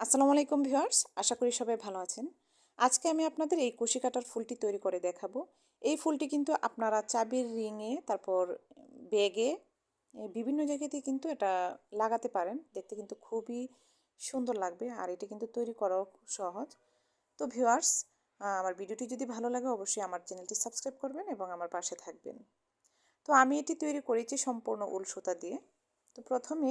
আসসালামু আলাইকুম ভিউয়ার্স, আশা করি সবাই ভালো আছেন। আজকে আমি আপনাদের এই কুশি কাটার ফুলটি তৈরি করে দেখাবো। এই ফুলটি কিন্তু আপনারা চাবির রিংয়ে তারপর ব্যাগে বিভিন্ন জায়গাতে কিন্তু এটা লাগাতে পারেন। দেখতে কিন্তু খুবই সুন্দর লাগবে আর এটি কিন্তু তৈরি করাও খুব সহজ। তো ভিউয়ার্স আমার ভিডিওটি যদি ভালো লাগে অবশ্যই আমার চ্যানেলটি সাবস্ক্রাইব করবেন এবং আমার পাশে থাকবেন। তো আমি এটি তৈরি করেছি সম্পূর্ণ উল সুতা দিয়ে। তো প্রথমে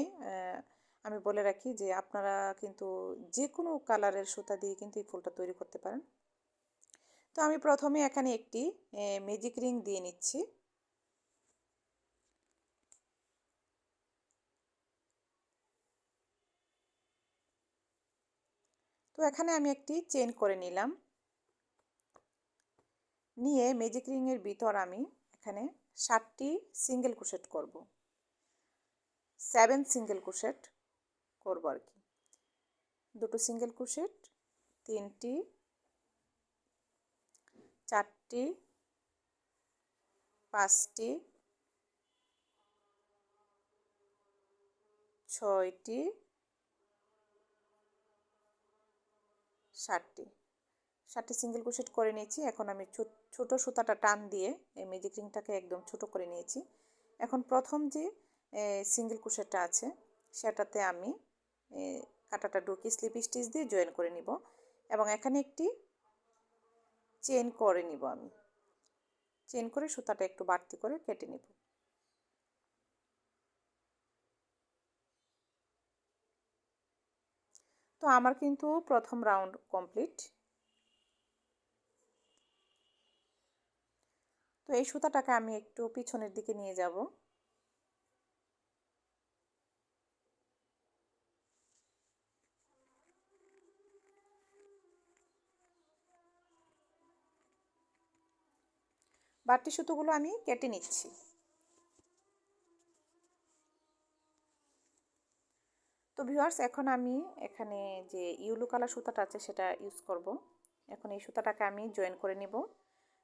আমি বলে রাখি যে আপনারা কিন্তু যে কোনো কালারের সুতা দিয়ে কিন্তু এই ফুলটা তৈরি করতে পারেন। তো আমি প্রথমে এখানে একটি ম্যাজিক রিং দিয়ে নিচ্ছি। তো এখানে আমি একটি চেন করে নিলাম। নিয়ে ম্যাজিক রিংয়ের ভিতর আমি এখানে ষাটটি সিঙ্গেল কুশেট করব। সেভেন সিঙ্গেল কুশেট করব আর কি। দুটো সিঙ্গেল ক্রোশেট তিনটি, চারটি, পাঁচটি, ছয়টি, ষাটটি। ষাটটি সিঙ্গেল ক্রোশেট করে নিয়েছি। এখন আমি ছোট সুতাটা টান দিয়ে এই ম্যাজিক রিংটাকে একদম ছোট করে নিয়েছি। এখন প্রথম যে সিঙ্গেল ক্রোশেটটা আছে, সেটাতে আমি কাটাটা ঢুকিয়ে স্লিপ স্টিচ দিয়ে জয়েন করে নিব এবং এখানে একটি চেন করে নিব আমি। চেন করে সুতাটা একটু বাড়তি করে কেটে নিব। তো আমার কিন্তু প্রথম রাউন্ড কমপ্লিট তো এই সুতাটাকে আমি একটু পিছনের দিকে নিয়ে যাব। বাড়তি সুতোগুলো আমি কেটে নিচ্ছি। তো ভিউয়ার্স এখন আমি এখানে যে ইউলো কালার সুতাটা আছে সেটা ইউজ করব। এখন এই সুতাটাকে আমি জয়েন করে নিব।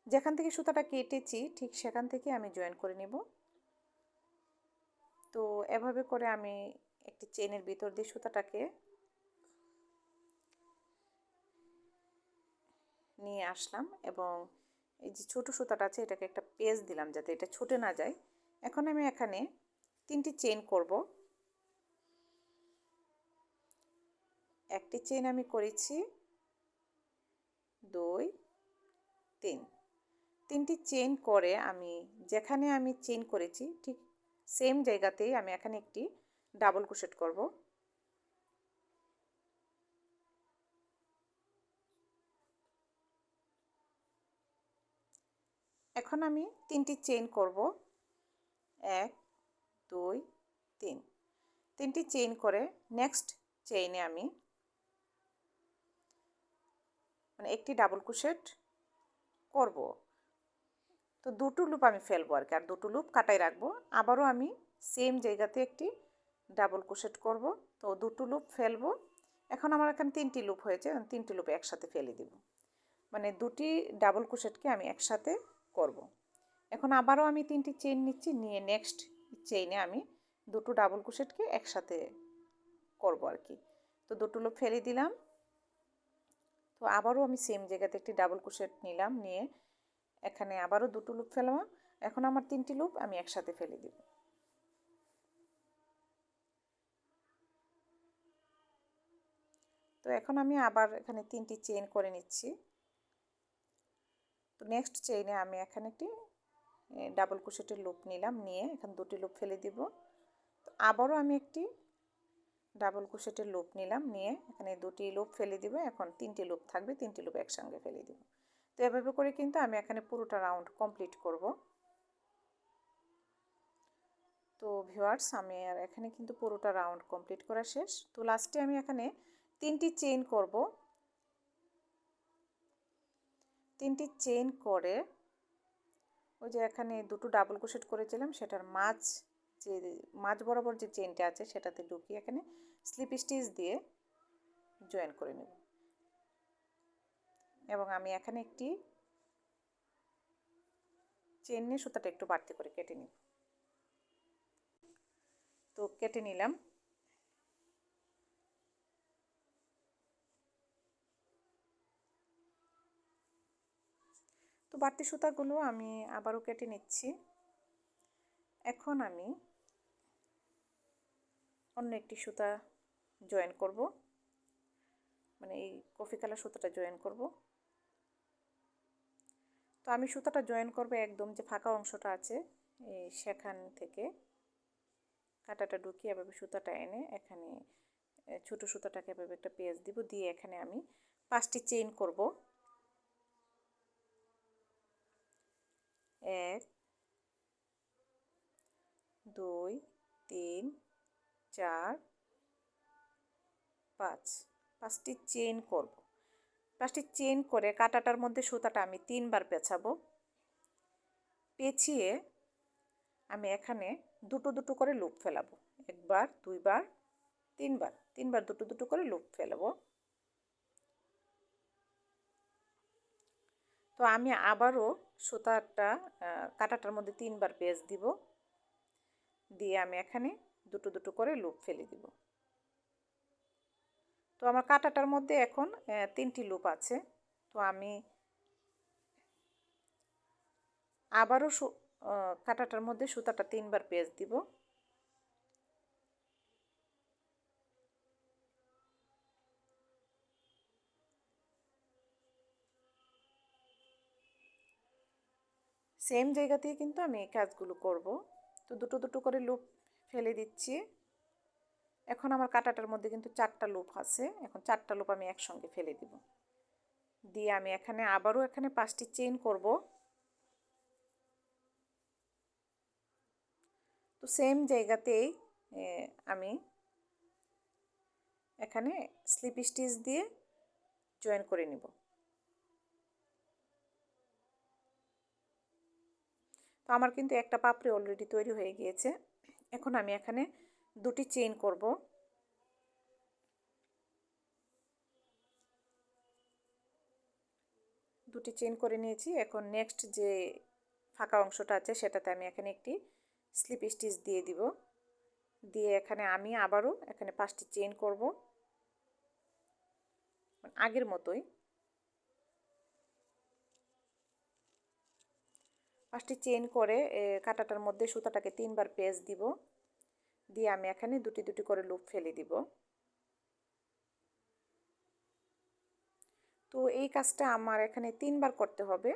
যেখান থেকে সুতাটা কেটেছি, ঠিক সেখান থেকে আমি জয়েন করে নিব। তো এভাবে করে আমি একটি চেনের ভিতর দিয়ে সুতাটাকে নিয়ে আসলাম এবং এই যে ছোটো সুতাটা আছে, এটাকে একটা পেজ দিলাম যাতে এটা ছুটে না যায়। এখন আমি এখানে তিনটি চেন করব। একটি চেন আমি করেছি, দুই, তিন। তিনটি চেন করে আমি যেখানে আমি চেন করেছি, ঠিক সেম জায়গাতেই আমি এখানে একটি ডাবল ক্রোশেট করব। এখন আমি তিনটি চেন করব। এক, দুই, তিন। তিনটি চেইন করে নেক্সট চেইনে আমি মানে একটি ডাবল কুশেট করব। তো দুটো লুপ আমি ফেলব আর কি, আর দুটো লুপ কাটাই রাখব। আবারও আমি সেম জায়গাতে একটি ডাবল কুশেট করব। তো দুটো লুপ ফেলব। এখন আমার এখানে তিনটি লুপ হয়েছে, তিনটি লুপ একসাথে ফেলে দিব। মানে দুটি ডাবল কুশেটকে আমি একসাথে করব। এখন আবারও আমি তিনটি চেন নিচ্ছি, নিয়ে নেক্সট চেইনে আমি দুটো ডাবল কুশেটকে একসাথে করব আর কি। তো দুটো লোক ফেলে দিলাম। তো আবারও আমি সেম জায়গাতে একটি ডাবল কুশেট নিলাম, নিয়ে এখানে আবারও দুটো লুপ ফেললাম এখন আমার তিনটি লুপ আমি একসাথে ফেলে দিব। তো এখন আমি আবার এখানে তিনটি চেন করে নিচ্ছি। তো নেক্সট চেইনে আমি এখানে একটি ডাবল কুশেটের লুপ নিলাম, নিয়ে এখানে দুটি লুপ ফেলে দিব। তো আবারও আমি একটি ডাবল কুশেটের লুপ নিলাম, নিয়ে এখানে দুটি লুপ ফেলে দিব, এখন তিনটি লুপ থাকবে, তিনটি লুপ একসঙ্গে ফেলে দিব। তো এভাবে করে কিন্তু আমি এখানে পুরোটা রাউন্ড কমপ্লিট করব। তো ভিউয়ার্স আমি আর এখানে কিন্তু পুরোটা রাউন্ড কমপ্লিট করা শেষ। তো লাস্টে আমি এখানে তিনটি চেইন করব। তিনটি চেইন করে, ওই যে এখানে দুটো ডাবল ক্রোশেট করেছিলাম, সেটার মাছ যে মাছ বরাবর যে চেনটা আছে সেটাতে ঢুকিয়ে এখানে স্লিপ স্টিচ দিয়ে জয়েন করে নেব। এবং আমি এখানে একটি চেন নিয়ে সুতাটা একটু বাড়তি করে কেটে নিব। তো কেটে নিলাম। বাড়তি সুতাগুলো আমি আবারও কেটে নিচ্ছি। এখন আমি অন্য একটি সুতা জয়েন করব। মানে এই কফি কালার সুতাটা জয়েন করব। তো আমি সুতাটা জয়েন করব একদম যে ফাঁকা অংশটা আছে, এই সেখান থেকে। কাঁটাটা ঢুকিয়ে এভাবে সুতাটা এনে এখানে ছোট সুতাটাকে এভাবে একটা পেঁয়াজ দিব। দিয়ে এখানে আমি পাঁচটি চেইন করব। এক, দুই, তিন, চার, পাঁচ। পাঁচটি চেইন করব। পাঁচটি চেইন করে কাটাটার মধ্যে সুতাটা আমি তিনবার পেঁচাবো পেঁচিয়ে আমি এখানে দুটো দুটো করে লুপ ফেলাবো। একবার, দুইবার, তিনবার। তিনবার দুটো দুটো করে লুপ ফেলাবো। তো আমি আবারও সুতাটা কাটাটার মধ্যে তিনবার পেঁচ দিব। দিয়ে আমি এখানে দুটো দুটো করে লুপ ফেলে দিব। তো আমার কাটাটার মধ্যে এখন তিনটি লুপ আছে। তো আমি আবারও কাটাটার মধ্যে সুতাটা তিনবার পেঁচ দিব। সেম জায়গাতেই কিন্তু আমি এই কাজগুলো করব। তো দুটো দুটো করে লুপ ফেলে দিচ্ছি। এখন আমার কাটাটার মধ্যে কিন্তু চারটা লুপ আছে। এখন চারটা লুপ আমি একসঙ্গে ফেলে দিব। দিয়ে আমি এখানে আবারও এখানে পাঁচটি চেইন করব। তো সেম জায়গাতেই আমি এখানে স্লিপ স্টিচ দিয়ে জয়েন করে নিব। তো আমার কিন্তু একটা পাপড়ি অলরেডি তৈরি হয়ে গিয়েছে। এখন আমি এখানে দুটি চেইন করব। দুটি চেইন করে নিয়েছি। এখন নেক্সট যে ফাঁকা অংশটা আছে সেটাতে আমি এখানে একটি স্লিপ স্টিচ দিয়ে দিব। দিয়ে এখানে আমি আবারও এখানে পাঁচটি চেইন করব। আগের মতোই। পাঁচটি চেন করে কাটাটার মধ্যে সুতাটাকে তিনবার পেঁচ দিব। দিয়ে আমি এখানে দুটি দুটি করে লুপ ফেলে দিব। তো এই কাজটা আমার এখানে তিনবার করতে হবে।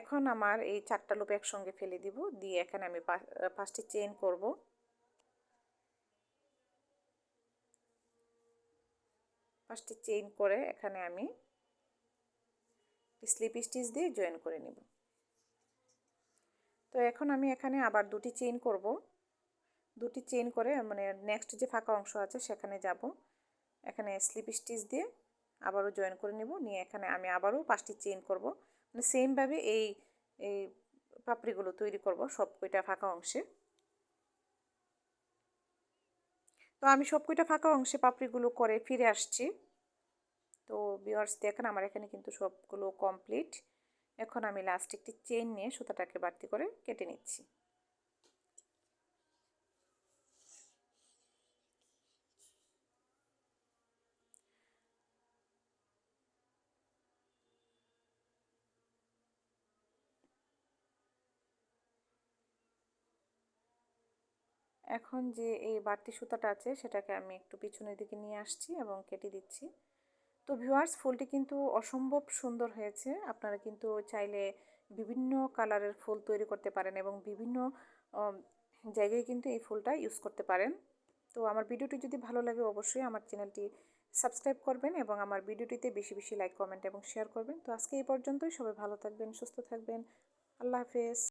এখন আমার এই চারটা লুপ একসঙ্গে ফেলে দিব। দিয়ে এখানে আমি পাঁচটি চেইন করব। পাঁচটি চেইন করে এখানে আমি স্লিপ স্টিচ দিয়ে জয়েন করে নেব। তো এখন আমি এখানে আবার দুটি চেইন করব। দুটি চেইন করে মানে নেক্সট যে ফাঁকা অংশ আছে সেখানে যাব। এখানে স্লিপ স্টিচ দিয়ে আবারও জয়েন করে নেব। নিয়ে এখানে আমি আবারও পাঁচটি চেইন করব। মানে সেমভাবে এই এই পাপড়িগুলো তৈরি করব সব কয়টা ফাঁকা অংশে। তো আমি সব কয়টা ফাঁকা অংশে পাপড়িগুলো করে ফিরে আসছি। তো বিয়ার্স দেখেন আমার এখানে কিন্তু সবগুলো কমপ্লিট এখন আমি লাস্ট একটি চেন নিয়ে সুতাটাকে বাড়তি করে কেটে নিচ্ছি। এখন যে এই বাড়তি সুতাটা আছে, সেটাকে আমি একটু পিছনের দিকে নিয়ে আসছি এবং কেটে দিচ্ছি। তো ভিউয়ার্স ফুলটি কিন্তু অসম্ভব সুন্দর হয়েছে। আপনারা কিন্তু চাইলে বিভিন্ন কালারের ফুল তৈরি করতে পারেন এবং বিভিন্ন জায়গায় কিন্তু এই ফুলটা ইউজ করতে পারেন। তো আমার ভিডিওটি যদি ভালো লাগে, অবশ্যই আমার চ্যানেলটি সাবস্ক্রাইব করবেন এবং আমার ভিডিওটিতে বেশি বেশি লাইক কমেন্ট এবং শেয়ার করবেন। তো আজকে এই পর্যন্তই। সবাই ভালো থাকবেন, সুস্থ থাকবেন। আল্লাহ হাফেজ।